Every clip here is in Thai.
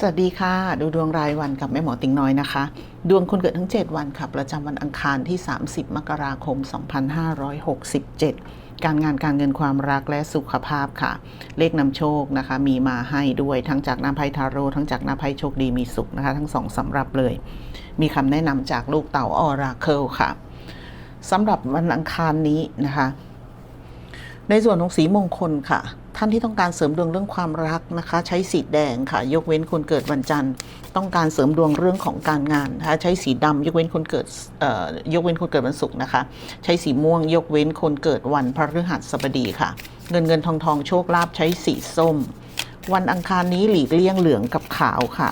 สวัสดีค่ะ ดูดวงรายวันกับแม่หมอติงน้อยนะคะ ดวงคนเกิดทั้ง 7 วันค่ะประจำวันอังคารที่ 30 มกราคม 2567 การงานการเงินความรักและสุขภาพค่ะ เลขนำโชคนะคะ มีมาให้ด้วยทั้งจากน้ำไพ่ทาโร่ทั้งจากน้ำไพ่โชคดีมีสุขนะคะ ทั้งสองสำหรับเลย มีคำแนะนำจากลูกเต่าออราเคิลค่ะสำหรับวันอังคารนี้นะคะ ในส่วนของสีมงคลค่ะ ท่านที่ต้องการเสริมดวงเรื่องความรักนะคะ ใช้สีแดงค่ะ ยกเว้นคนเกิดวันจันทร์ ต้องการเสริมดวงเรื่องของการงานนะคะใช้สีดำยกเว้นคนเกิดยกเว้นคนเกิดวันศุกร์นะคะ ใช้สีม่วง ยกเว้นคนเกิดวันพฤหัสบดีค่ะ เงินเงินทองทองโชคลาภใช้สีส้ม วันอังคารนี้หลีกเลี่ยงเหลืองกับขาวค่ะ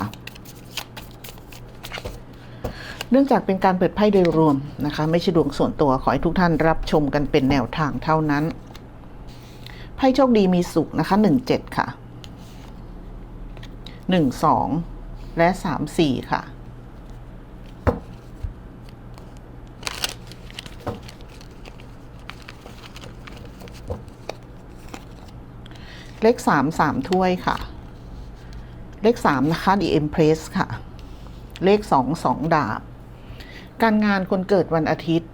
เนื่องจากเป็นการเปิดไพ่โดยรวมนะคะ ไม่ใช่ดวงส่วนตัวขอให้ทุกท่านรับชมกันเป็นแนวทางเท่านั้น ไพ่โชคดีมีสุขนะคะหนึ่งเจ็ดค่ะหนึ่งสองและสามสี่ค่ะเลขสามสามถ้วยค่ะ เลขสามนะคะ The Empress ค่ะ เลขสองสองดาบ การงานคนเกิดวันอาทิตย์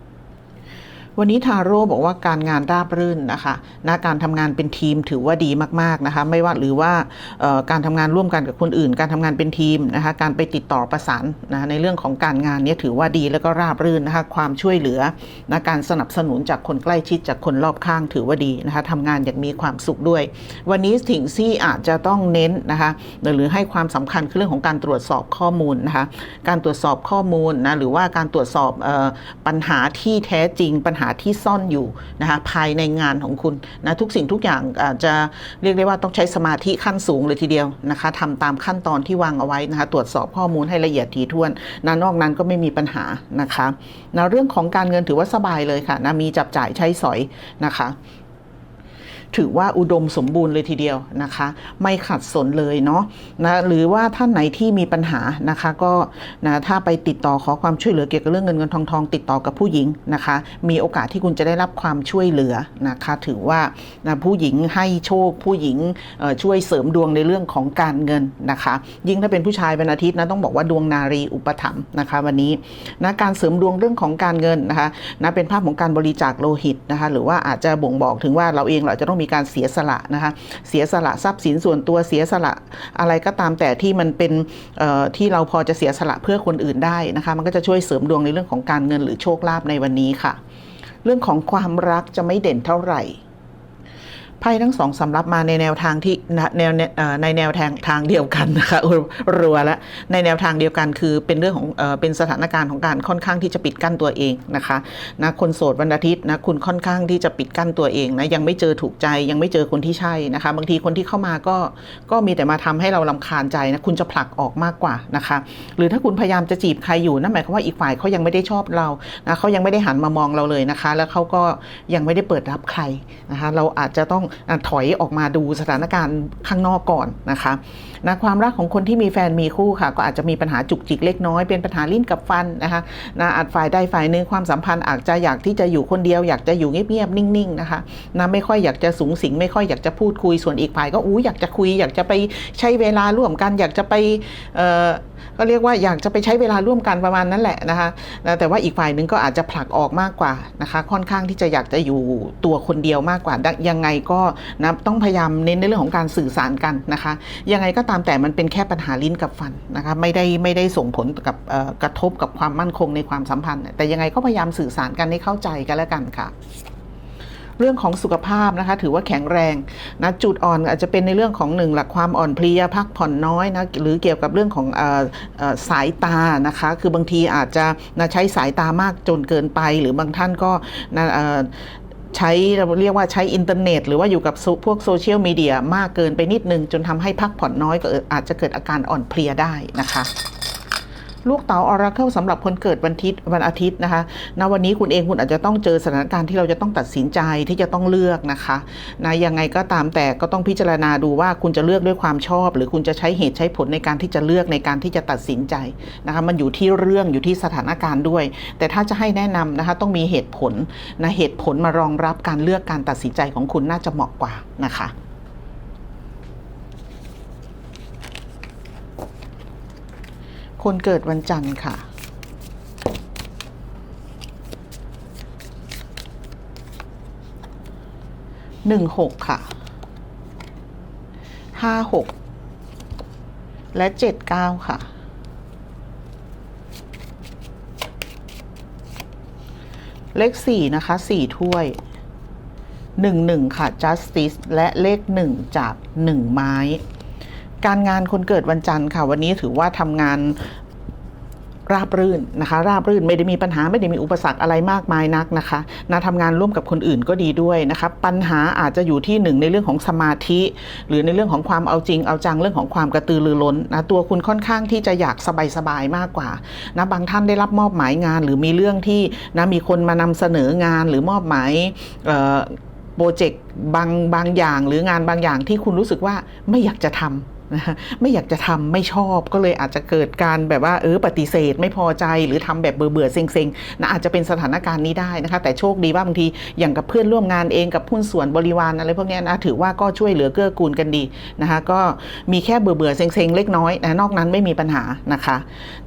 วันนี้ทาโร่บอกว่าการงานราบรื่นนะคะนะการทำงานเป็นทีมถือว่าดีมากๆนะคะ ไม่ว่าหรือว่าการทำงานร่วมกันกับคนอื่น การทำงานเป็นทีมนะคะการไปติดต่อประสานนะในเรื่องของการงานนี้ถือว่าดีแล้วก็ราบรื่นนะคะความช่วยเหลือนะการสนับสนุนจากคนใกล้ชิดจากคนรอบข้างถือว่าดีนะคะทำงานอย่างมีความสุขด้วย วันนี้สิ่งที่อาจจะต้องเน้นนะคะหรือให้ความสำคัญคือเรื่องของการตรวจสอบข้อมูลนะคะการตรวจสอบข้อมูลนะหรือว่าการตรวจสอบออปัญหาที่แท้จริงปัญหาที่ซ่อนอยู่นะคะภายในงานของคุณนะทุกสิ่งทุกอย่างอาจจะเรียกได้ว่าต้องใช้สมาธิขั้นสูงเลยทีเดียวนะคะทำตามขั้นตอนที่วางเอาไว้นะคะตรวจสอบข้อมูลให้ละเอียดถี่ถ้วนนะนอกนั้นก็ไม่มีปัญหานะคะนะเรื่องของการเงินถือว่าสบายเลยค่ะนะมีจับจ่ายใช้สอยนะคะ ถือว่าอุดมสมบูรณ์เลยทีเดียวนะคะ ไม่ขัดสนเลยเนาะนะหรือว่าท่านไหนที่มีปัญหานะคะก็นะถ้าไปติดต่อขอความช่วยเหลือเกี่ยวกับเรื่องเงินเงินทองทองติดต่อกับผู้หญิงนะคะ มีโอกาสที่คุณจะได้รับความช่วยเหลือนะคะ ถือว่านะผู้หญิงให้โชคผู้หญิงช่วยเสริมดวงในเรื่องของการเงินนะคะ ยิ่งถ้าเป็นผู้ชายเป็นอาทิตย์นะต้องบอกว่าดวงนารีอุปถัมภ์นะคะ วันนี้นะการเสริมดวงเรื่องของการเงินนะคะนะเป็นภาพของการบริจาคโลหิตนะคะ หรือว่าอาจจะบ่งบอกถึงว่าเราเองเราจะต้องมีการเสียสละนะคะเสียสละทรัพย์สินส่วนตัวเสียสละอะไรก็ตามแต่ที่มันเป็นที่เราพอจะเสียสละเพื่อคนอื่นได้นะคะมันก็จะช่วยเสริมดวงในเรื่องของการเงินหรือโชคลาภในวันนี้ค่ะ เรื่องของความรักจะไม่เด่นเท่าไหร่ ไพ่ทั้งสองสำรับมาในแนวทางที่นแนวในแนวทางทางเดียวกันนะคะรัวแล้วในแนวทางเดียวกันคือเป็นเรื่องของเป็นสถานการณ์ของการค่อนข้างที่จะปิดกั้นตัวเองนะคะนะคนโสดวันอาทิตย์นะคุณค่อนข้างที่จะปิดกั้นตัวเองนะยังไม่เจอถูกใจยังไม่เจอคนที่ใช่นะคะบางทีคนที่เข้ามาก็ก็มีแต่มาทำให้เราลำคาญใจนะคุณจะผลักออกมากกว่านะคะหรือถ้าคุณพยายามจะจีบใครอยู่นั่นหมายความว่าอีกฝ่ายเขายังไม่ได้ชอบเรานะเขายังไม่ได้หันมามองเราเลยนะคะ แล้วเขาก็ยังไม่ได้เปิดรับใครนะคะเราอาจจะต้องอถอยออกมาดูสถานการณ์ข้างนอกก่อนนะคะ นะความรักของคนที่มีแฟนมีคู่ค่ะ ก็อาจจะมีปัญหาจุกจิกเล็กน้อยเป็นปัญหาลิ้นกับฟันนะคะนะอาจฝ่ายใดฝ่ายหนึ่งความสัมพันธ์อาจจะอยากที่จะอยู่คนเดียวอยากจะอยู่เงียบๆนิ่งๆนะคะนะไม่ค่อยอยากจะสูงสิง ไม่ค่อยอยากจะพูดคุยส่วนอีกฝ่ายก็อู้อยากจะคุย อยากจะไปใช้เวลาร่วมกัน อยากจะไปเอ่อก็เรียกว่าอยากจะไปใช้เวลาร่วมกันประมาณนั้นแหละนะคะนะแต่ว่าอีกฝ่ายหนึ่งก็อาจจะผลักออกมากกว่านะคะค่อนข้างที่จะอยากจะอยู่ตัวคนเดียวมากกว่ายังไงก็นะต้องพยายามเน้นในเรื่องของการสื่อสารกันนะคะยังไงก็ตามแต่มันเป็นแค่ปัญหาลิ้นกับฟันนะคะไม่ได้ไม่ได้ส่งผลกับกระทบกับความมั่นคงในความสัมพันธ์ แต่ยังไงก็พยายามสื่อสารกันให้เข้าใจกันแล้วกันค่ะเรื่องของสุขภาพนะคะถือว่าแข็งแรงนะจุดอ่อนอาจจะเป็นในเรื่องของหนึ่งหลักความอ่อนเพลียพักผ่อนน้อยนะหรือเกี่ยวกับเรื่องของออสายตานะคะคือบางทีอาจจะนะใช้สายตามากจนเกินไป หรือบางท่านก็นะ ใช้เราเรียกว่าใช้อินเทอร์เน็ต หรือว่าอยู่กับพวกโซเชียลมีเดียมากเกินไปนิดนึง จนทำให้พักผ่อนน้อยก็เอ่ออาจจะเกิดอาการอ่อนเพลียได้นะคะ ลูกเต๋าออราเคิลสำหรับคนเกิดวันทิตวันอาทิตย์นะคะณวันนี้คุณเองคุณอาจจะต้องเจอสถานการณ์ที่เราจะต้องตัดสินใจที่จะต้องเลือกนะคะนะยังไงก็ตามแต่ก็ต้องพิจารณาดูว่าคุณจะเลือกด้วยความชอบ หรือคุณจะใช้เหตุใช้ผลในการที่จะเลือกในการที่จะตัดสินใจนะคะมันอยู่ที่เรื่องอยู่ที่สถานการณ์ด้วย แต่ถ้าจะให้แนะนำนะคะต้องมีเหตุผลนะเหตุผลมารองรับการเลือกการตัดสินใจของคุณน่าจะเหมาะกว่านะคะ คนเกิดวันจันทร์ค่ะ หนึ่งหกค่ะ ห้าหก และเจ็ดเก้าค่ะ เลขสี่นะคะสี่ถ้วยหนึ่งหนึ่งค่ะ justice และเลขหนึ่งจากหนึ่งไม้ การงานคนเกิดวันจันทร์ค่ะ วันนี้ถือว่าทำงานราบรื่นนะคะ ราบรื่นไม่ได้มีปัญหาไม่ได้มีอุปสรรคอะไรมากมายนักนะคะนะทำงานร่วมกับคนอื่นก็ดีด้วยนะคะปัญหาอาจจะอยู่ที่หนึ่งในเรื่องของสมาธิ หรือในเรื่องของความเอาจริงเอาจังเรื่องของความกระตือรือร้นนะตัวคุณค่อนข้างที่จะอยากสบายๆมากกว่านะบางท่านได้รับมอบหมายงาน หรือมีเรื่องที่นะมีคนมานำเสนองานหรือมอบหมายโปรเจกต์บางบางอย่าง หรืองานบางอย่างที่คุณรู้สึกว่าไม่อยากจะทำ นะไม่อยากจะทำไม่ชอบก็เลยอาจจะเกิดการแบบว่าเออปฏิเสธ ไม่พอใจหรือทำแบบเบื่อเบื่อเซ็งเซ็งๆนะอาจจะเป็นสถานการณ์นี้ได้นะคะ แต่โชคดีว่าบางทีอย่างกับเพื่อนร่วมงานเองกับหุ้นส่วนบริวารอะไรพวกนี้นะถือว่าก็ช่วยเหลือเกื้อกูลกันดีนะคะ ก็มีแค่เบื่อเบื่อเซ็งเซ็งเล็กน้อยนะนอกนั้นไม่มีปัญหานะคะ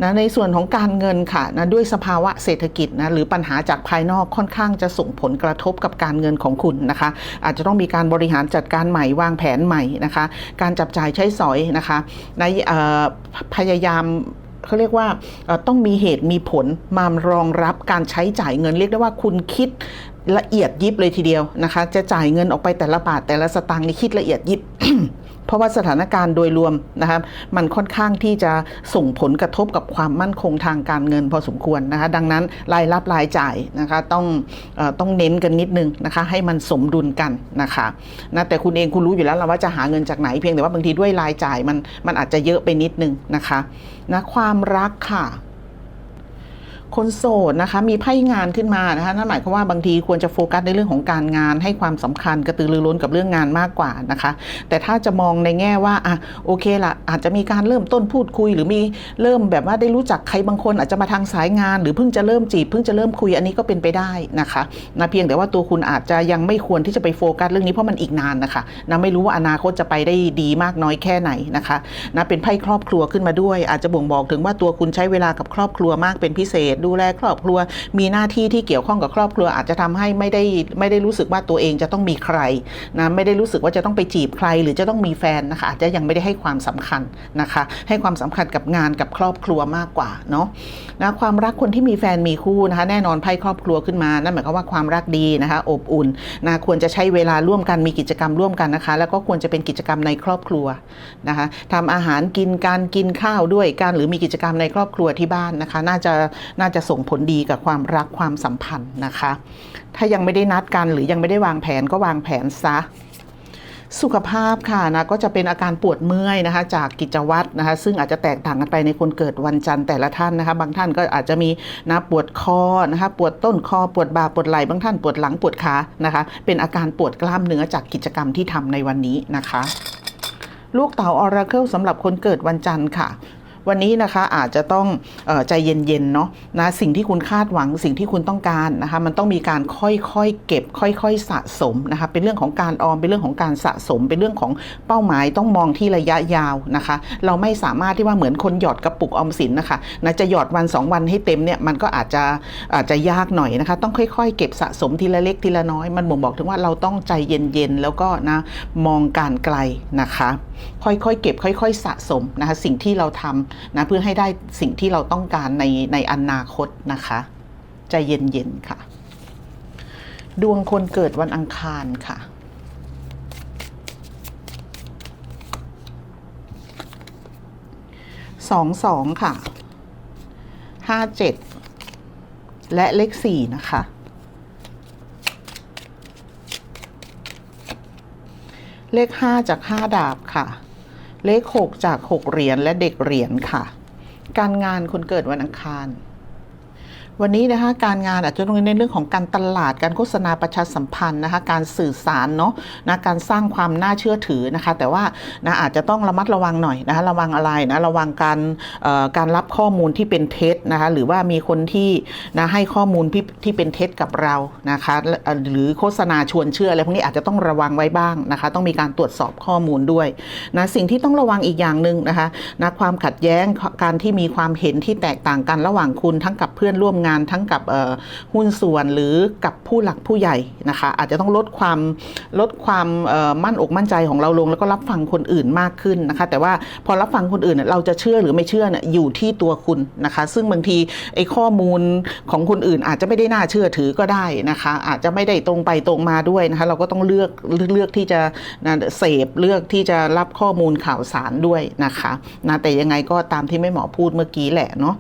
นะในส่วนของการเงินค่ะนะด้วยสภาวะเศรษฐกิจนะหรือปัญหาจากภายนอกค่อนข้างจะส่งผลกระทบกับการเงินของคุณนะคะ อาจจะต้องมีการบริหารจัดการใหม่วางแผนใหม่นะคะ การจับจ่ายใช้สอยนะคะในะพยายามเขาเรียกว่าต้องมีเหตุมีผลมารองรับการใช้จ่ายเงินเรียกได้ว่าคุณคิดละเอียดยิบเลยทีเดียวนะคะ จะจ่ายเงินออกไปแต่ละบาทแต่ละสตางค์นี่คิดละเอียดยิบ ราะว่าสถานการณ์โดยรวมนะครับมันค่อนข้างที่จะส่งผลกระทบกับความมั่นคงทางการเงินพอสมควรนะคะดังนั้นรายรับรายจ่ายนะคะต้องต้องเน้นกันนิดนึงนะคะให้มันสมดุลกันนะคะนะแต่คุณเองคุณรู้อยู่แล้วล่ะว่าจะหาเงินจากไหนเพียงแต่ว่าบางทีด้วยรายจ่ายมันมันอาจจะเยอะไปนิดนึงนะคะนะความรักค่ะ คนโสดนะคะมีไพ่งานขึ้นมานะคะนั่นหมายความว่าบางทีควรจะโฟกัสในเรื่องของการงาน ให้ความสำคัญกระตือรือร้นกับเรื่องงานมากกว่านะคะ แต่ถ้าจะมองในแง่ว่าอะโอเคละอาจจะมีการเริ่มต้นพูดคุย หรือมีเริ่มแบบว่าได้รู้จักใครบางคน อาจจะมาทางสายงาน หรือเพิ่งจะเริ่มจีบเพิ่งจะเริ่มคุยอันนี้ก็เป็นไปได้นะคะนะเพียงแต่ว่าตัวคุณอาจจะยังไม่ควรที่จะไปโฟกัสเรื่องนี้เพราะมันอีกนานนะคะนะไม่รู้ว่าอนาคตจะไปได้ดีมากน้อยแค่ไหนนะคะนะเป็นไพ่ครอบครัวขึ้นมาด้วย อาจจะบ่งบอกถึงว่าตัวคุณใช้เวลากับครอบครัวมากเป็นพิเศษดูแลครอบครัว มีหน้าที่ที่เกี่ยวข้องกับครอบครัว อาจจะทำให้ไม่ได้ไม่ได้รู้สึกว่าตัวเองจะต้องมีใครนะไม่ได้รู้สึกว่าจะต้องไปจีบใคร หรือจะต้องมีแฟนนะคะอาจจะยังไม่ได้ให้ความสำคัญนะคะ ให้ความสำคัญกับงานกับครอบครัวมากกว่าเนาะนะความรักคนที่มีแฟนมีคู่นะคะแน่นอนไพ่ครอบครัวขึ้นมานั่นหมายความว่าความรักดีนะคะอบอุ่นนะควรจะใช้เวลาร่วมกันมีกิจกรรมร่วมกันนะคะ แล้วก็ควรจะเป็นกิจกรรมในครอบครัวนะคะทำอาหารกินการกินข้าวด้วยกันหรือมีกิจกรรมในครอบครัวที่บ้านนะคะ น่าจะน่าจะส่งผลดีกับความรักความสัมพันธ์นะคะ ถ้ายังไม่ได้นัดกันหรือยังไม่ได้วางแผนก็วางแผนซะ สุขภาพค่ะนะก็จะเป็นอาการปวดเมื่อยนะคะ จากกิจวัตรนะคะ ซึ่งอาจจะแตกต่างกันไปในคนเกิดวันจันทร์แต่ละท่านนะคะ บางท่านก็อาจจะมีนะปวดคอนะคะ ปวดต้นคอปวดบ่าปวดไหล่บางท่านปวดหลังปวดขานะคะ เป็นอาการปวดกล้ามเนื้อจากกิจกรรมที่ทำในวันนี้นะคะลูกเต๋าออราเคิลสำหรับคนเกิดวันจันทร์ค่ะ วันนี้นะคะอาจจะต้องออใจเย็นๆเนาะนะสิ่งที่คุณคาดหวังสิ่งที่คุณต้องการนะคะมันต้องมีการค่อยๆเก็บ ค่อยๆสะสมนะคะเป็นเรื่องของการออมเป็นเรื่องของการสะสม เป็นเรื่องของเป้าหมายต้องมองที่ระยะยาวนะคะ เราไม่สามารถที่ว่าเหมือนคนหยอดกระปุกออมสินนะคะนะจะหยอดวันสองวันให้เต็มเนี่ยมันก็อาจจะอาจจะยากหน่อยนะคะ ต้องค่อยๆ เก็บสะสมทีละเล็กทีละน้อย มันบ่งบอกถึงว่าเราต้องใจเย็นๆแล้วก็นะมองการไกลนะคะ ค่อยๆเก็บค่อย ๆ สะสมนะคะสิ่งที่เราทำนะเพื่อให้ได้สิ่งที่เราต้องการในในอนาคตนะคะใจเย็นๆค่ะ ดวงคนเกิดวันอังคารค่ะสองสองค่ะห้าเจ็ดและเลขสี่นะคะเลขห้าจากห้าดาบค่ะ เลขหกจากหกเหรียญและเด็กเหรียญค่ะ การงานคนเกิดวันอังคาร วันนี้นะคะการงานอาจจะต้องในเรื่องของการตลาดการโฆษณาประชาสัมพันธ์นะคะการสื่อสารเนาะนะการสร้างความน่าเชื่อถือนะคะ แต่ว่านะอาจจะต้องระมัดระวังหน่อยนะคะระวังอะไรนะระวังการการรับข้อมูลที่เป็นเท็จนะคะหรือว่ามีคนที่นะให้ข้อมูลที่เป็นเท็จกับเรานะคะหรือโฆษณาชวนเชื่ออะไรพวกนี้อาจจะต้องระวังไว้บ้างนะคะ ต้องมีการตรวจสอบข้อมูลด้วยนะสิ่งที่ต้องระวังอีกอย่างหนึ่งนะคะนะความขัดแย้งการที่มีความเห็นที่แตกต่างกันระหว่างคุณทั้งกับเพื่อนร่วมงานทั้งกับหุ้นส่วนหรือกับผู้หลักผู้ใหญ่นะคะ อาจจะต้องลดความลดความมั่นอกมั่นใจของเราลง แล้วก็รับฟังคนอื่นมากขึ้นนะคะ แต่ว่าพอรับฟังคนอื่นเราจะเชื่อหรือไม่เชื่อเนี่ยอยู่ที่ตัวคุณนะคะ ซึ่งบางทีไอ้ข้อมูลของคนอื่น อาจจะไม่ได้น่าเชื่อถือก็ได้นะคะ อาจจะไม่ได้ตรงไปตรงมาด้วยนะคะ เราก็ต้องเลือกเลือกที่จะนะเสพเลือกที่จะรับข้อมูลข่าวสารด้วยนะคะนะแต่ยังไงก็ตามที่แม่หมอพูดเมื่อกี้แหละเนาะ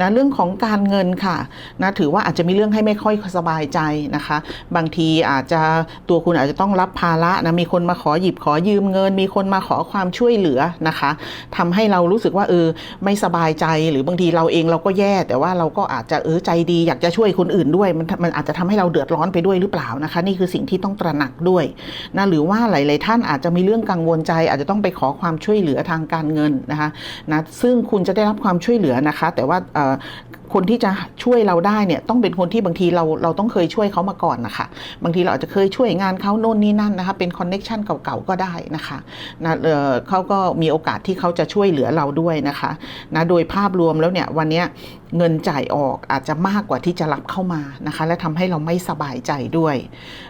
นะเรื่องของการเงินค่ะนะถือว่าอาจจะมีเรื่องให้ไม่ค่อยสบายใจนะคะ บางทีอาจจะตัวคุณอาจจะต้องรับภาระนะมีคนมาขอหยิบขอยืมเงิน มีคนมาขอความช่วยเหลือนะคะทำให้เรารู้สึกว่าเออไม่สบายใจหรือบางทีเราเองเราก็แย่ แต่ว่าเราก็อาจจะเออใจดี อยากจะช่วยคนอื่นด้วย มันมันอาจจะทำให้เราเดือดร้อนไปด้วยหรือเปล่านะคะ นี่คือสิ่งที่ต้องตระหนักด้วยนะหรือว่าหลาย ๆ ท่านอาจจะมีเรื่องกังวลใจ อาจจะต้องไปขอความช่วยเหลือทางการเงินนะคะนะซึ่งคุณจะได้รับความช่วยเหลือนะคะ แต่ว่า คนที่จะช่วยเราได้เนี่ยต้องเป็นคนที่บางทีเราเราต้องเคยช่วยเขามาก่อนนะคะ บางทีเราอาจจะเคยช่วยงานเขาโน่นนี่นั่นนะคะเป็นคอนเน็ชันเก่าๆก็ได้นะคะนะเออเขาก็มีโอกาสที่เขาจะช่วยเหลือเราด้วยนะคะนะโดยภาพรวมแล้วเนี่ยวันนี้เงินจ่ายออกอาจจะมากกว่าที่จะรับเข้ามานะคะ และทำให้เราไม่สบายใจด้วย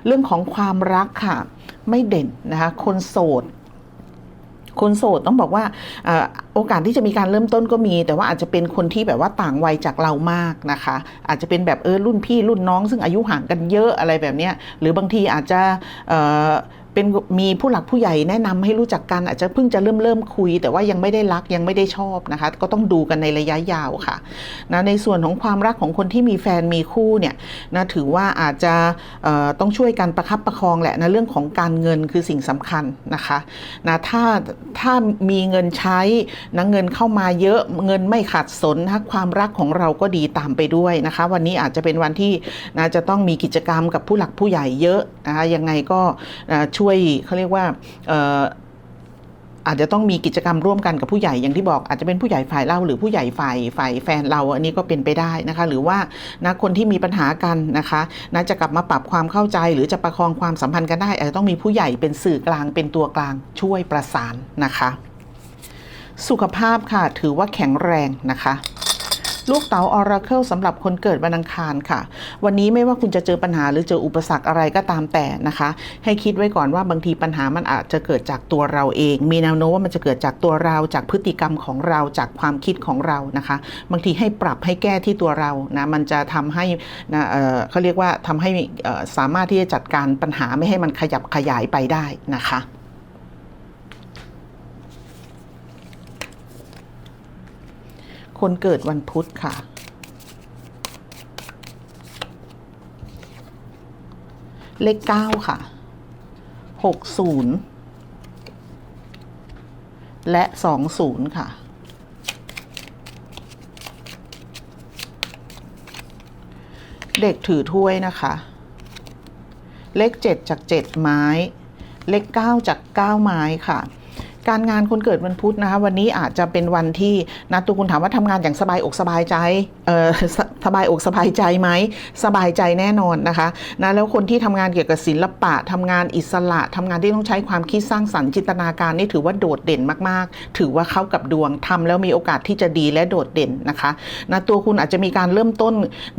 เรื่องของความรักค่ะ ไม่เด่นนะคะ คนโสด คนโสดต้องบอกว่าโอกาสที่จะมีการเริ่มต้นก็มี แต่ว่าอาจจะเป็นคนที่แบบว่าต่างวัยจากเรามากนะคะ อาจจะเป็นแบบเออรุ่นพี่รุ่นน้อง ซึ่งอายุห่างกันเยอะอะไรแบบเนี้ยหรือบางทีอาจจะเเป็นมีผู้หลักผู้ใหญ่แนะนำให้รู้จักกันอาจจะเพิ่งจะเริ่มเริ่มคุย แต่ว่ายังไม่ได้รักยังไม่ได้ชอบนะคะ ก็ต้องดูกันในระยะยาวค่ะนะในส่วนของความรักของคนที่มีแฟนมีคู่เนี่ยนะถือว่าอาจจะต้องช่วยกันประคับประคองแหละนะเรื่องของการเงินคือสิ่งสำคัญนะคะนะถ้าถ้ามีเงินใช้นะเงินเข้ามาเยอะเงินไม่ขาดสนนะความรักของเราก็ดีตามไปด้วยนะคะ วันนี้อาจจะเป็นวันที่นะจะต้องมีกิจกรรมกับผู้หลักผู้ใหญ่เยอะนะคะยังไงก็อ่าช่วยเขาเรียกว่าเอ่ออาจจะต้องมีกิจกรรมร่วมกันกับผู้ใหญ่อย่างที่บอกอาจจะเป็นผู้ใหญ่ฝ่ายเราหรือผู้ใหญ่ฝ่ายฝ่ายแฟนเราอันนี้ก็เป็นไปได้นะคะ หรือว่านะคนที่มีปัญหากันนะคะนะจะกลับมาปรับความเข้าใจ หรือจะประคองความสัมพันธ์กันได้ อาจจะต้องมีผู้ใหญ่เป็นสื่อกลางเป็นตัวกลางช่วยประสานนะคะ สุขภาพค่ะถือว่าแข็งแรงนะคะ ลูกเต๋าออราเคิลสำหรับคนเกิดวันอังคารค่ะ วันนี้ไม่ว่าคุณจะเจอปัญหาหรือเจออุปสรรคอะไรก็ตามแต่นะคะ ให้คิดไว้ก่อนว่าบางทีปัญหามันอาจจะเกิดจากตัวเราเอง มีแนวโน้มว่ามันจะเกิดจากตัวเราจากพฤติกรรมของเราจากความคิดของเรานะคะ บางทีให้ปรับให้แก้ที่ตัวเรานะมันจะทำให้นะเเขาเรียกว่าทำให้สามารถที่จะจัดการปัญหาไม่ให้มันขยับขยายไปได้นะคะ คนเกิดวันพุธค่ะ เลขเก้าค่ะหกศูนย์และสองศูนย์ค่ะ เด็กถือถ้วยนะคะ เลขเจ็ดจากเจ็ดไม้ เลขเก้าจากเก้าไม้ค่ะ การงานคนเกิดวันพุธนะคะ วันนี้อาจจะเป็นวันที่นะตัวคุณถามว่าทำงานอย่างสบายอกสบายใจเออสสบายอกสบายใจไหมสบายใจแน่นอนนะคะนะแล้วคนที่ทำงานเกี่ยวกับศิลปะทำงานอิสระทำงานที่ต้องใช้ความคิดสร้างสรรค์จินตนาการนี่ถือว่าโดดเด่นมากๆ ถือว่าเข้ากับดวงทำแล้วมีโอกาสที่จะดีและโดดเด่นนะคะนะตัวคุณอาจจะมีการเริ่มต้น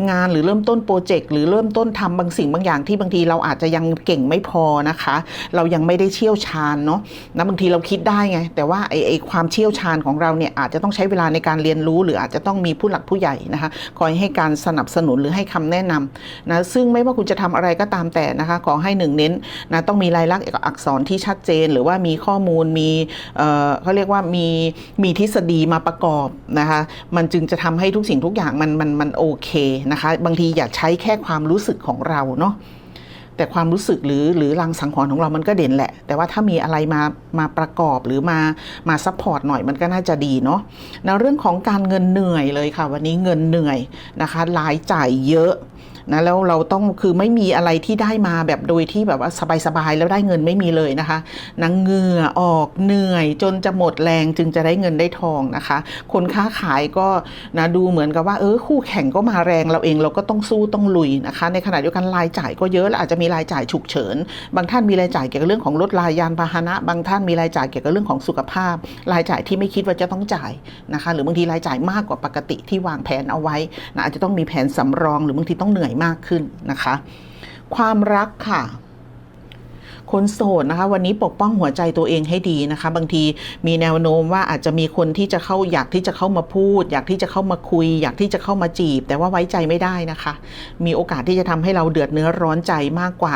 งานหรือเริ่มต้นโปรเจกต์หรือเริ่มต้นทำบางสิ่งบางอย่างที่บางทีเราอาจจะยังเก่งไม่พอนะคะ เรายังไม่ได้เชี่ยวชาญเนาะนะบางทีเราคิดได้ไง แต่ว่าไอ้ไอความเชี่ยวชาญของเราเนี่ยอาจจะต้องใช้เวลาในการเรียนรู้ หรืออาจจะต้องมีผู้หลักผู้ใหญ่นะคะคอยให้การสนับสนุนหรือให้คำแนะนำนะซึ่งไม่ว่าคุณจะทำอะไรก็ตามแต่นะคะขอให้หนึ่งเน้นนะต้องมีลายลักษณ์อักษรที่ชัดเจน หรือว่ามีข้อมูลมีเอ่อเขาเรียกว่ามีมีทฤษฎีมาประกอบนะคะมันจึงจะทำให้ทุกสิ่งทุกอย่างมันมันมันโอเคนะคะบางทีอย่าใช้แค่ความรู้สึกของเราเนาะ แต่ความรู้สึกหรือหรือรังสังหรณ์ของเรามันก็เด่นแหละ แต่ว่าถ้ามีอะไรมามาประกอบหรือมามาซัพพอร์ตหน่อยมันก็น่าจะดีเนาะในเรื่องของการเงินเหนื่อยเลยค่ะ วันนี้เงินเหนื่อยนะคะรายจ่ายเยอะ นะแล้วเราต้องคือไม่มีอะไรที่ได้มาแบบโดยที่แบบว่าสบายๆแล้วได้เงินไม่มีเลยนะคะนังเหงื่อออกเหนื่อยจนจะหมดแรงจึงจะได้เงินได้ทองนะคะ คนค้าขายก็นะดูเหมือนกับว่าเออคู่แข่งก็มาแรงเราเองเราก็ต้องสู้ต้องลุยนะคะ ในขณะเดียวกันรายจ่ายก็เยอะและอาจจะมีรายจ่ายฉุกเฉิน บางท่านมีรายจ่ายเกี่ยวกับเรื่องของรถลายานพาหนะ บางท่านมีรายจ่ายเกี่ยวกับเรื่องของสุขภาพ รายจ่ายที่ไม่คิดว่าจะต้องจ่ายนะคะ หรือบางทีรายจ่ายมากกว่าปกติที่วางแผนเอาไว้นะอาจจะต้องมีแผนสำรอง หรือบางทีต้องเหนื่อยมากขึ้นนะคะ ความรักค่ะ คนโสดนะคะ วันนี้ปกป้องหัวใจตัวเองให้ดีนะคะ บางทีมีแนวโน้มว่าอาจจะมีคนที่จะเข้าอยากที่จะเข้ามาพูด อยากที่จะเข้ามาคุย อยากที่จะเข้ามาจีบ แต่ว่าไว้ใจไม่ได้นะคะ มีโอกาสที่จะทำให้เราเดือดเนื้อร้อนใจมากกว่า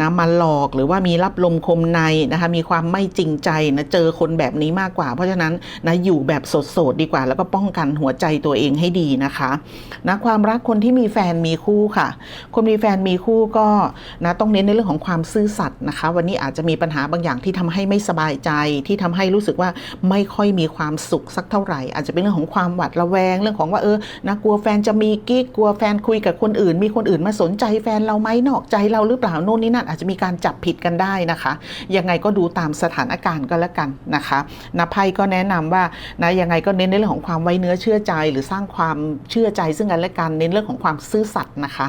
นะมาหลอกหรือว่ามีรับลมคมในนะคะมีความไม่จริงใจนะเจอคนแบบนี้มากกว่า เพราะฉะนั้นนะอยู่แบบโสดๆดีกว่า แล้วก็ป้องกันหัวใจตัวเองให้ดีนะคะนะความรักคนที่มีแฟนมีคู่ค่ะ คนมีแฟนมีคู่ก็นะต้องเน้นในเรื่องของความซื่อสัตย์นะคะวันนี้อาจจะมีปัญหาบางอย่างที่ทำให้ไม่สบายใจที่ทำให้รู้สึกว่าไม่ค่อยมีความสุขสักเท่าไหร่ อาจจะเป็นเรื่องของความหวาดระแวง เรื่องของว่าเออนะกลัวแฟนจะมีกิ๊กกลัวแฟนคุยกับคนอื่น มีคนอื่นมาสนใจแฟนเราไหมนอกใจเราหรือเปล่าโน่นนี่นั่นอาจจะมีการจับผิดกันได้นะคะยังไงก็ดูตามสถานการณ์ก็แล้วกันนะคะนะไพ่ก็แนะนำว่านะยังไงก็เน้นในเรื่องของความไว้เนื้อเชื่อใจ หรือสร้างความเชื่อใจซึ่งกันและกันเน้นเรื่องของความซื่อสัตย์นะคะ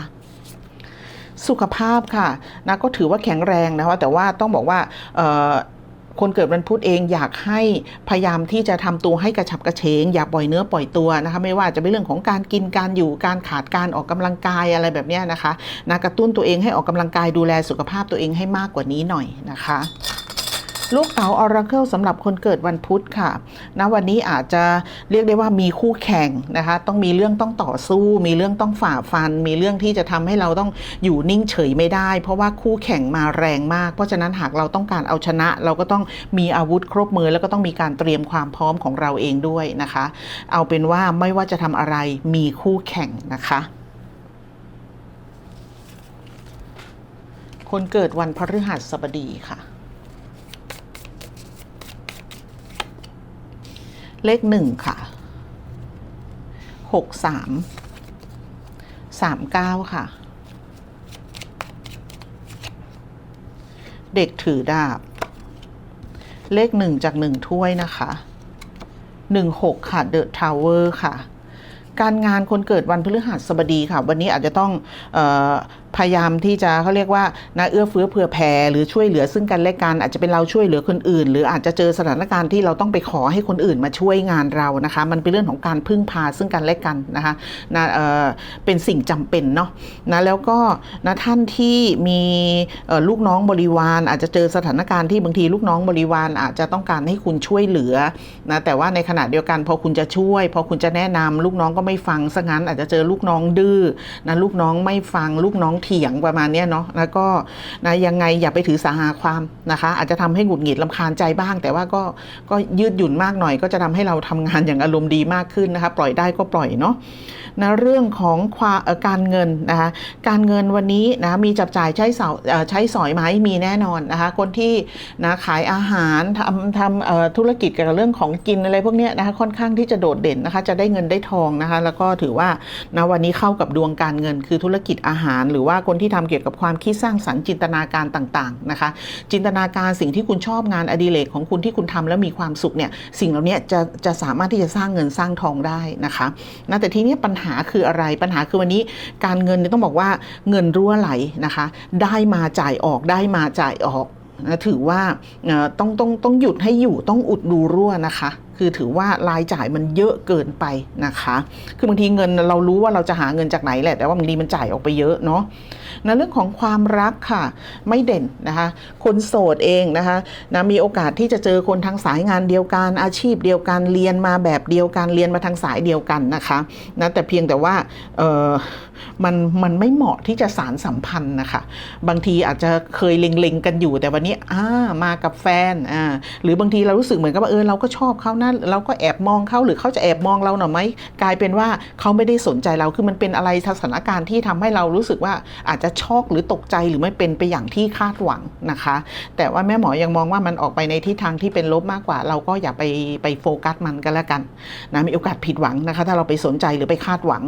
สุขภาพค่ะนะก็ถือว่าแข็งแรงนะคะแต่ว่าต้องบอกว่าคนเกิดวันพุธเองอยากให้พยายามที่จะทำตัวให้กระฉับกระเฉง อย่าปล่อยเนื้อปล่อยตัวนะคะไม่ว่าจะเป็นเรื่องของการกินการอยู่การขาดการออกกำลังกายอะไรแบบนี้นะคะนะกระตุ้นตัวเองให้ออกกำลังกายดูแลสุขภาพตัวเองให้มากกว่านี้หน่อยนะคะ ลูกเต๋าออราเคิลสำหรับคนเกิดวันพุธค่ะณวันนี้อาจจะเรียกได้ว่ามีคู่แข่งนะคะ ต้องมีเรื่องต้องต่อสู้ มีเรื่องต้องฝ่าฟัน มีเรื่องที่จะทำให้เราต้องอยู่นิ่งเฉยไม่ได้ เพราะว่าคู่แข่งมาแรงมาก เพราะฉะนั้นหากเราต้องการเอาชนะ เราก็ต้องมีอาวุธครบมือแล้วก็ต้องมีการเตรียมความพร้อมของเราเองด้วยนะคะ เอาเป็นว่าไม่ว่าจะทำอะไรมีคู่แข่งนะคะคนเกิดวันพฤหัสบดีค่ะ เลขหนึ่งค่ะหกสามสามเก้าค่ะ เด็กถือดาบ เลขหนึ่งจากหนึ่งถ้วยนะคะหนึ่งหกค่ะเดอะทาวเวอร์ค่ะการงานคนเกิดวันพฤหัสบดีค่ะ วันนี้อาจจะต้องอ พยายามที่จะเขาเรียกว่านะเอื้อเฟื้อเผื่อแผ่หรือช่วยเหลือซึ่งกันและกันอาจจะเป็นเราช่วยเหลือคนอื่น หรืออาจจะเจอสถานการณ์ที่เราต้องไปขอให้คนอื่นมาช่วยงานเรานะคะ มันเป็นเรื่องของการพึ่งพาซึ่งกันและกันนะคะนะเออเป็นสิ่งจำเป็นเนาะนะแล้วก็นะท่านที่มีลูกน้องบริวาร อาจจะเจอสถานการณ์ที่บางทีลูกน้องบริวาร อาจจะต้องการให้คุณช่วยเหลือนะแต่ว่าในขณะเดียวกันพอคุณจะช่วย พอคุณจะแนะนำลูกน้องก็ไม่ฟังซะงั้นอาจจะเจอลูกน้องดื้อนะลูกน้องไม่ฟังลูกน้องถียงประมาณนี้เนาะแล้วก็นะยังไงอย่าไปถือสาหาความนะคะ อาจจะทำให้หงุดหงิดลำคาญใจบ้าง แต่ว่าก็ก็ยืดหยุ่นมากหน่อย ก็จะทำให้เราทำงานอย่างอารมณ์ดีมากขึ้นนะคะ ปล่อยได้ก็ปล่อยเนาะ นะเรื่องของความการเงินนะคะการเงินวันนี้นะมีจับจ่ายใช้สาเอ่อใช้สอยไหมมีแน่นอนนะคะคนที่นะขายอาหารทำทำธุรกิจเกี่ยวกับเรื่องของกินอะไรพวกนี้นะคะค่อนข้างที่จะโดดเด่นนะคะจะได้เงินได้ทองนะคะแล้วก็ถือว่านะวันนี้เข้ากับดวงการเงิน คือธุรกิจอาหาร หรือว่าคนที่ทำเกี่ยวกับความคิดสร้างสรรค์จินตนาการต่างๆนะคะจินตนาการสิ่งที่คุณชอบงานอดิเรกของคุณที่คุณทำแล้วมีความสุขเนี่ยสิ่งเหล่านี้จะจะสามารถที่จะสร้างเงินสร้างทองได้นะคะนะแต่ทีนี้ปัญหาาคืออะไร ปัญหาคือวันนี้การเงินเนี่ยต้องบอกว่าเงินรั่วไหลนะคะ ได้มาจ่ายออกได้มาจ่ายออกถือว่าต้องต้องต้องหยุดให้อยู่ต้องอุดดูรั่วนะคะ คือถือว่ารายจ่ายมันเยอะเกินไปนะคะ คือบางทีเงินเรารู้ว่าเราจะหาเงินจากไหนแหละแต่ว่าบางทีมันจ่ายออกไปเยอะเนาะ ในเรื่องของความรักค่ะไม่เด่นนะคะ คนโสดเองนะคะนะมีโอกาสที่จะเจอคนทางสายงานเดียวกันอาชีพเดียวกันเรียนมาแบบเดียวกันเรียนมาทางสายเดียวกันนะคะนะแต่เพียงแต่ว่าเออ มันมันไม่เหมาะที่จะสารสัมพันธ์นะคะ บางทีอาจจะเคยเล็งๆกันอยู่ แต่วันนี้อ่ามากับแฟนอ่าหรือบางทีเรารู้สึกเหมือนกับว่าเออเราก็ชอบเขานะเราก็แอบมองเขาหรือเขาจะแอบมองเราหน่อยไหมกลายเป็นว่าเขาไม่ได้สนใจเราคือมันเป็นอะไรสถานการณ์ที่ทำให้เรารู้สึกว่าอาจจะช็อกหรือตกใจหรือไม่เป็นไปอย่างที่คาดหวังนะคะ แต่ว่าแม่หมอยังมองว่ามันออกไปในทิศทางที่เป็นลบมากกว่า เราก็อย่าไปไปโฟกัสมันก็แล้วกันนะมีโอกาสผิดหวังนะคะ ถ้าเราไปสนใจหรือไปคาดหวัง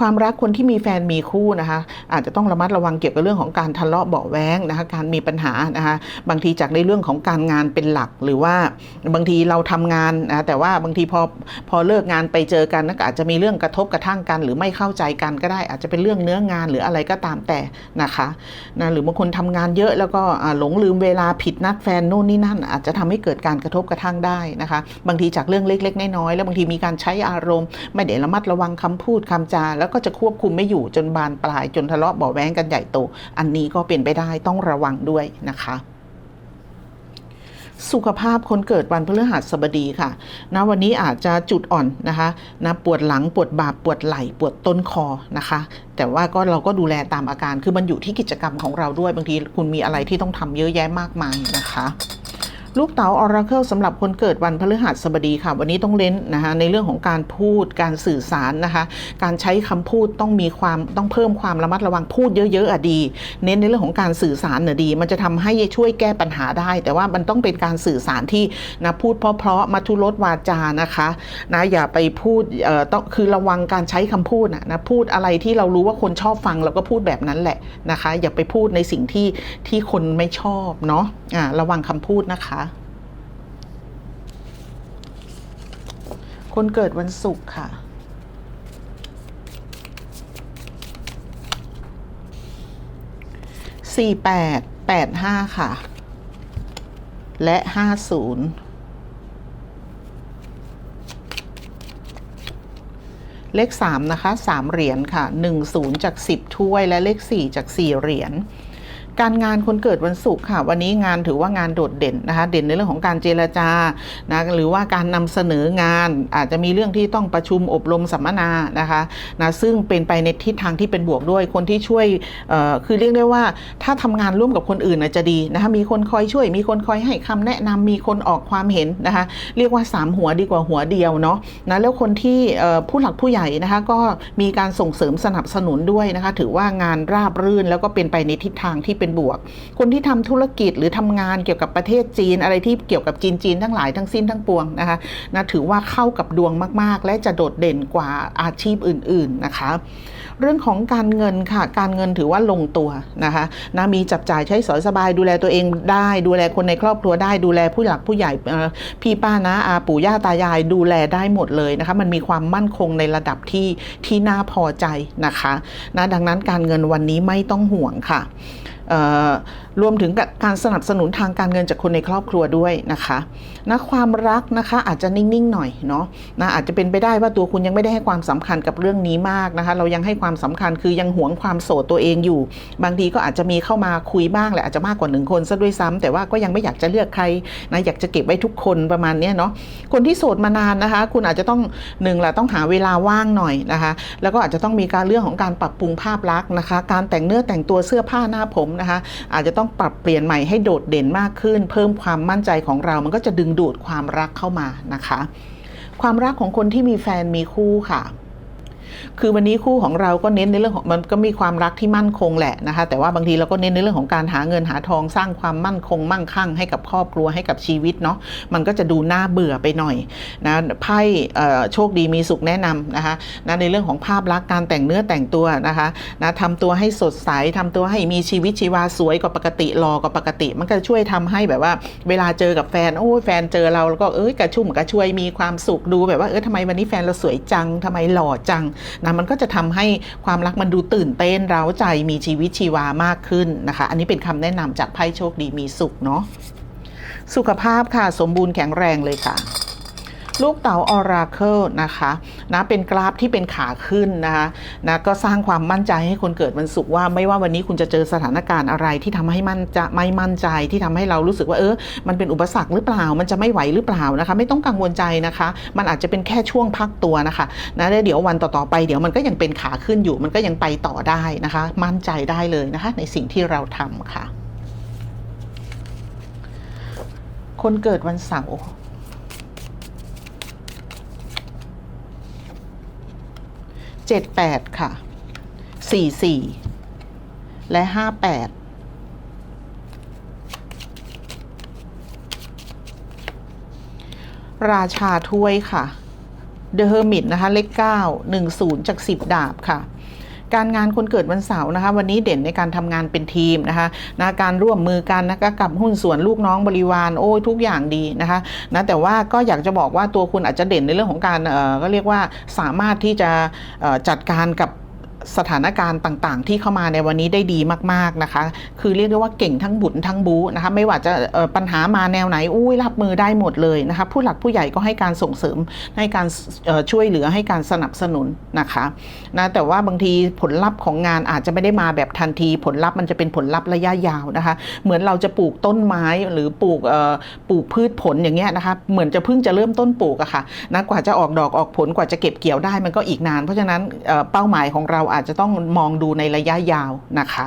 ความรักคนที่มีแฟนมีคู่นะคะ อาจจะต้องระมัดระวังเกี่ยวกับเรื่องของการทะเลาะเบาแวงนะคะการมีปัญหานะคะบางทีจากในเรื่องของการงานเป็นหลักหรือว่าบางทีเราทำงานนะแต่ว่าบางทีพอพอเลิกงานไปเจอกันก็อาจจะมีเรื่องกระทบกระทั่งกัน หรือไม่เข้าใจกันก็ได้ อาจจะเป็นเรื่องเนื้องานหรืออะไรก็ตามแต่นะคะนะหรือบางคนทำงานเยอะแล้วก็หลงลืมเวลาผิดนัดแฟนโน่นนี่นั่น อาจจะทำให้เกิดการกระทบกระทั่งได้นะคะ บางทีจากเรื่องเล็กๆน้อยๆแล้วบางทีมีการใช้อารมณ์ ไม่ได้ระมัดระวังคำพูดคำจาแล้วก็จะควบคุมไม่อยู่จนบานปลาย จนทะเลาะเบาะแว้งกันใหญ่โต อันนี้ก็เป็นไปได้ต้องระวังด้วยนะคะสุขภาพคนเกิดวันพฤหัสบดีค่ะนะวันนี้อาจจะจุดอ่อนนะคะนะปวดหลังปวดบ่าปวดไหล่ปวดต้นคอนะคะ แต่ว่าก็เราก็ดูแลตามอาการคือมันอยู่ที่กิจกรรมของเราด้วยบางทีคุณมีอะไรที่ต้องทำเยอะแยะมากมายนะคะ ลูกเต๋าออราเคิลสำหรับคนเกิดวันพฤหัสบดีค่ะ วันนี้ต้องเน้นนะคะในเรื่องของการพูดการสื่อสารนะคะ การใช้คำพูดต้องมีความต้องเพิ่มความระมัดระวังพูดเยอะๆอะดี เน้นในเรื่องของการสื่อสารน่ะดี มันจะทำให้ช่วยแก้ปัญหาได้ แต่ว่ามันต้องเป็นการสื่อสารที่นะพูดเพราะๆมัทุรสวาจานะคะนะอย่าไปพูดเอ่อต้องคือระวังการใช้คำพูดนะนะพูดอะไรที่เรารู้ว่าคนชอบฟังเราก็พูดแบบนั้นแหละนะคะ อย่าไปพูดในสิ่งที่ที่คนไม่ชอบเนาะอ่าระวังคำพูดนะคะ คนเกิดวันศุกร์ค่ะ สี่แปดแปดห้าค่ะ และห้าศูนย์เลขสามนะคะสามเหรียญค่ะหนึ่งศูนย์จากสิบถ้วย และเลขสี่จากสี่เหรียญ การงานคนเกิดวันศุกร์ค่ะ วันนี้งานถือว่างานโดดเด่นนะคะ เด่นในเรื่องของการเจรจานะหรือว่าการนำเสนองานอาจจะมีเรื่องที่ต้องประชุมอบรมสัมมนานะคะนะซึ่งเป็นไปในทิศทางที่เป็นบวกด้วยคนที่ช่วยเอ่อคือเรียกได้ว่าถ้าทำงานร่วมกับคนอื่นนะจะดีนะคะมีคนคอยช่วย มีคนคอยให้คำแนะนำมีคนออกความเห็นนะคะเรียกว่าสามหัวดีกว่าหัวเดียวเนาะนะแล้วคนที่ผู้หลักผู้ใหญ่นะคะก็มีการส่งเสริมสนับสนุนด้วยนะคะถือว่างานราบรื่นแล้วก็เป็นไปในทิศทางที่เป็นบวก คนที่ทำธุรกิจหรือทำงานเกี่ยวกับประเทศจีน อะไรที่เกี่ยวกับจีนจีนทั้งหลายทั้งสิ้นทั้งปวงนะคะนะถือว่าเข้ากับดวงมาก ๆ และจะโดดเด่นกว่าอาชีพอื่น ๆนะคะ เรื่องของการเงินค่ะ การเงินถือว่าลงตัวนะคะนะมีจับจ่ายใช้สอยสบายดูแลตัวเองได้ ดูแลคนในครอบครัวได้ดูแลผู้หลักผู้ใหญ่พี่ป้านะอาปู่ย่าตายายดูแลได้หมดเลยนะคะมันมีความมั่นคงในระดับที่ที่น่าพอใจนะคะนะดังนั้นการเงินวันนี้ไม่ต้องห่วงค่ะ เอ่อ รวมถึงกับการสนับสนุนทางการเงินจากคนในครอบครัวด้วยนะคะนะความรักนะคะอาจจะนิ่งๆหน่อยเนาะนะอาจจะเป็นไปได้ว่าตัวคุณยังไม่ได้ให้ความสำคัญกับเรื่องนี้มากนะคะ เรายังให้ความสำคัญคือยังหวงความโสดตัวเองอยู่ บางทีก็อาจจะมีเข้ามาคุยบ้างแหละอาจจะมากกว่าหนึ่งคนซะด้วยซ้ำแต่ว่าก็ยังไม่อยากจะเลือกใครนะอยากจะเก็บไว้ทุกคนประมาณนี้เนาะคนที่โสดมานานนะคะ คุณอาจจะต้องหนึ่งแหละต้องหาเวลาว่างหน่อยนะคะ แล้วก็อาจจะต้องมีการเรื่องของการปรับปรุงภาพลักษณ์นะคะ การแต่งเนื้อแต่งตัวเสื้อผ้าหน้าผมนะคะ อาจจะต้อง้องปรับเปลี่ยนใหม่ให้โดดเด่นมากขึ้น เพิ่มความมั่นใจของเรา มันก็จะดึงดูดความรักเข้ามานะคะ ความรักของคนที่มีแฟนมีคู่ค่ะ คือวันนี้คู่ของเราก็เน้นในเรื่องของมันก็มีความรักที่มั่นคงแหละนะคะ แต่ว่าบางทีเราก็เน้นในเรื่องของการหาเงินหาทองสร้างความมั่นคงมั่งคั่ง ให้กับครอบครัวให้กับชีวิตเนาะมันก็จะดูน่าเบื่อไปหน่อยนะไพ่โชคดีมีสุขแนะนำนะคะนะในเรื่องของภาพลักษณ์การแต่งเนื้อแต่งตัวนะคะนะทำตัวให้สดใสทำตัวให้มีชีวิตชีวาสวยกว่าปกติหล่อกว่าปกติ มันก็จะช่วยทำให้แบบว่า เวลาเจอกับแฟนโอ้แฟนเจอเราแล้วก็เอ้ยกระชุ่มกระชวยมีความสุขดูแบบว่าเออทำไมวันนี้แฟนเราสวยจังทำไมหล่อจังนะมันก็จะทำให้ความรักมันดูตื่นเต้นเร้าใจมีชีวิตชีวามากขึ้นนะคะ อันนี้เป็นคำแนะนำจากไพ่โชคดีมีสุขเนาะสุขภาพค่ะสมบูรณ์แข็งแรงเลยค่ะ ลูกเต๋าออราเคิลนะคะนะเป็นกราฟที่เป็นขาขึ้นนะคะนะก็สร้างความมั่นใจให้คนเกิดวันศุกร์ว่าไม่ว่าวันนี้คุณจะเจอสถานการณ์อะไรที่ทำให้มั่นจะไม่มั่นใจที่ทำให้เรารู้สึกว่าเออมันเป็นอุปสรรคหรือเปล่า มันจะไม่ไหวหรือเปล่านะคะ ไม่ต้องกังวลใจนะคะ มันอาจจะเป็นแค่ช่วงพักตัวนะคะนะแล้วเดี๋ยววันต่อๆไปเดี๋ยวมันก็ยังเป็นขาขึ้นอยู่ มันก็ยังไปต่อได้นะคะ มั่นใจได้เลยนะคะ ในสิ่งที่เราทำค่ะ คนเกิดวันเสาร์ 78 ค่ะ 44 และ 58ราชาถ้วยค่ะ The Hermit นะคะ เลข 9 10 จาก 10 ดาบค่ะ การงานคนเกิดวันเสาร์นะคะ วันนี้เด่นในการทำงานเป็นทีมนะคะนะการร่วมมือกันนะคะกับหุ้นส่วนลูกน้องบริวารโอ้ยทุกอย่างดีนะคะนะแต่ว่าก็อยากจะบอกว่าตัวคุณอาจจะเด่นในเรื่องของการเออก็เรียกว่าสามารถที่จะจัดการกับ สถานการณ์ต่างๆ ที่เข้ามาในวันนี้ได้ดีมากๆนะคะ คือเรียกได้ว่าเก่งทั้งบุญทั้งบูนะคะไม่ว่าจะปัญหามาแนวไหนอุ้ยรับมือได้หมดเลยนะคะผู้หลักผู้ใหญ่ก็ให้การส่งเสริมให้การช่วยเหลือให้การสนับสนุนนะคะนะแต่ว่าบางทีผลลัพธ์ของงานอาจจะไม่ได้มาแบบทันที ผลลัพธ์มันจะเป็นผลลัพธ์ระยะยาวนะคะ เหมือนเราจะปลูกต้นไม้หรือปลูกปลูกพืชผลอย่างเงี้ยนะคะเหมือนจะเพิ่งจะเริ่มต้นปลูกอะค่ะนะกว่าจะออกดอกออกผลกว่าจะเก็บเกี่ยวได้มันก็อีกนาน เพราะฉะนั้นเป้าหมายของเราอาจจะต้องมองดูในระยะยาวนะคะ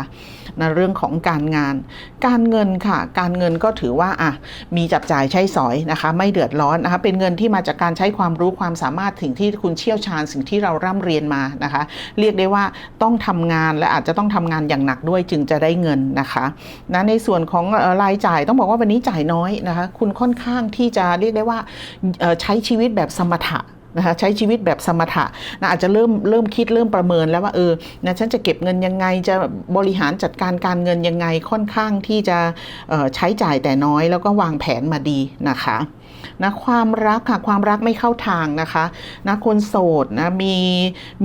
ในะเรื่องของการงาน การเงินค่ะ การเงินก็ถือว่าอะมีจับจ่ายใช้สอยนะคะ ไม่เดือดร้อนนะคะ เป็นเงินที่มาจากการใช้ความรู้ความสามารถสิ่งที่คุณเชี่ยวชาญสิ่งที่เราร่ำเรียนมานะคะ เรียกได้ว่าต้องทำงานและอาจจะต้องทำงานอย่างหนักด้วยจึงจะได้เงินนะคะนะในส่วนของรายจ่ายต้องบอกว่าวันนี้จ่ายน้อยนะคะ คุณค่อนข้างที่จะเรียกได้ว่าใช้ชีวิตแบบสมถะ นะคะใช้ชีวิตแบบสมถะนะอาจจะเริ่มเริ่มคิดเริ่มประเมินแล้วว่าเออนะฉันจะเก็บเงินยังไงจะบริหารจัดการการเงินยังไงค่อนข้างที่จะออใช้จ่ายแต่น้อย แล้วก็วางแผนมาดีนะคะ นะความรักค่ะความรักไม่เข้าทางนะคะนะคนโสดนะมี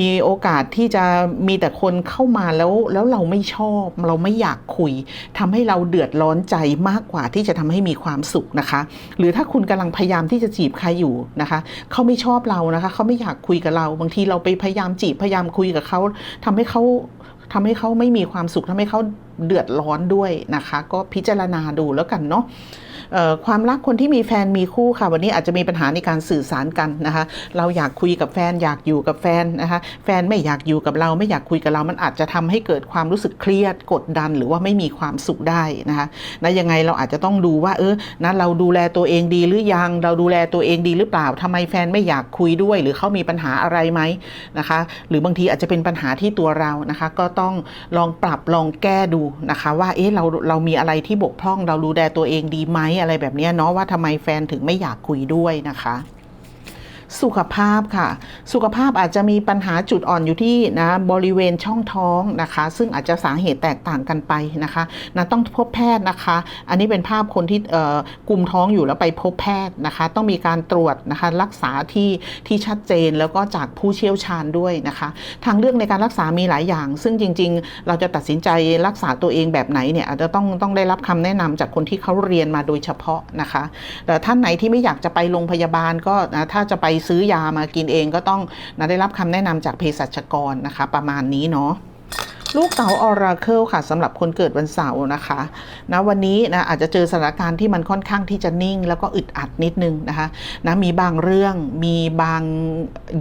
มีโอกาสที่จะมีแต่คนเข้ามาแล้วแล้วเราไม่ชอบ เราไม่อยากคุยทำให้เราเดือดร้อนใจมากกว่าที่จะทำให้มีความสุขนะคะ หรือถ้าคุณกำลังพยายามที่จะจีบใครอยู่นะคะเขาไม่ชอบเรานะคะเขาไม่อยากคุยกับเรา บางทีเราไปพยายามจีบพยายามคุยกับเขาทำให้เขาทำให้เขาไม่มีความสุขทำให้เขาเดือดร้อนด้วยนะคะ ก็พิจารณาดูแล้วกันเนาะ ความรักคนที่มีแฟนมีคู่ค่ะ วันนี้อาจจะมีปัญหาในการสื่อสารกันนะคะ เราอยากคุยกับแฟนอยากอยู่กับแฟนนะคะ แฟนไม่อยากอยู่กับเราไม่อยากคุยกับเรา มันอาจจะทำให้เกิดความรู้สึกเครียดกดดันหรือว่าไม่มีความสุขได้นะคะนะยังไงเราอาจจะต้องดูว่า เออนะเราดูแลตัวเองดีหรือยัง เราดูแลตัวเองดีหรือเปล่าทำไมแฟนไม่อยากคุยด้วย หรือเขามีปัญหาอะไรไหมนะคะ หรือบางทีอาจจะเป็นปัญหาที่ตัวเรานะคะ ก็ต้องลองปรับลองแก้ดูนะคะ ว่าเอ๊ะเราเรามีอะไรที่บกพร่อง เราดูแลตัวเองดีไหมอะไรแบบนี้เนาะว่าทำไมแฟนถึงไม่อยากคุยด้วยนะคะ สุขภาพค่ะ สุขภาพอาจจะมีปัญหาจุดอ่อนอยู่ที่นะบริเวณช่องท้องนะคะ ซึ่งอาจจะสาเหตุแตกต่างกันไปนะคะนะต้องพบแพทย์นะคะ อันนี้เป็นภาพคนที่เอ่อกลุ่มท้องอยู่แล้วไปพบแพทย์นะคะ ต้องมีการตรวจนะคะรักษาที่ที่ชัดเจนแล้วก็จากผู้เชี่ยวชาญด้วยนะคะ ทางเลือกในการรักษามีหลายอย่าง ซึ่งจริง ๆ เราจะตัดสินใจรักษาตัวเองแบบไหนเนี่ยอาจจะต้องต้องได้รับคำแนะนำจากคนที่เขาเรียนมาโดยเฉพาะนะคะแต่ท่านไหนที่ไม่อยากจะไปโรงพยาบาลก็นะถ้าจะไปซื้อยามากินเองก็ต้องนะได้รับคำแนะนำจากเภสัชกรนะคะ ประมาณนี้เนาะ ลูกเต๋าออราเคิลค่ะสำหรับคนเกิดวันเสาร์นะคะนะวันนี้นะอาจจะเจอสถานการณ์ที่มันค่อนข้างที่จะนิ่ง แล้วก็อึดอัดนิดนึงนะคะนะมีบางเรื่องมีบาง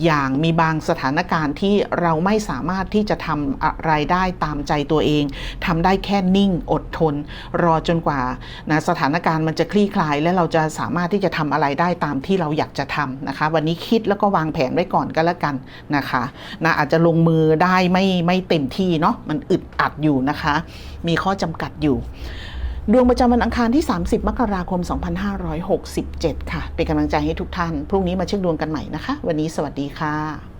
อย่างมีบางสถานการณ์ที่เราไม่สามารถที่จะทำอะไรได้ตามใจตัวเองทำได้แค่นิ่งอดทน รอจนกว่านะสถานการณ์มันจะคลี่คลาย และเราจะสามารถที่จะทำอะไรได้ตามที่เราอยากจะทำนะคะ วันนี้คิดแล้วก็วางแผนไว้ก่อนก็แล้วกันนะคะนะอาจจะลงมือได้ไม่ไม่เต็มที่เนาะมันอึดอัดอยู่นะคะ มีข้อจำกัดอยู่ ดวงประจำวันอังคารที่ 30 มกราคม 2567 ค่ะ เป็นกำลังใจให้ทุกท่าน พรุ่งนี้มาเช็คดวงกันใหม่นะคะ วันนี้สวัสดีค่ะ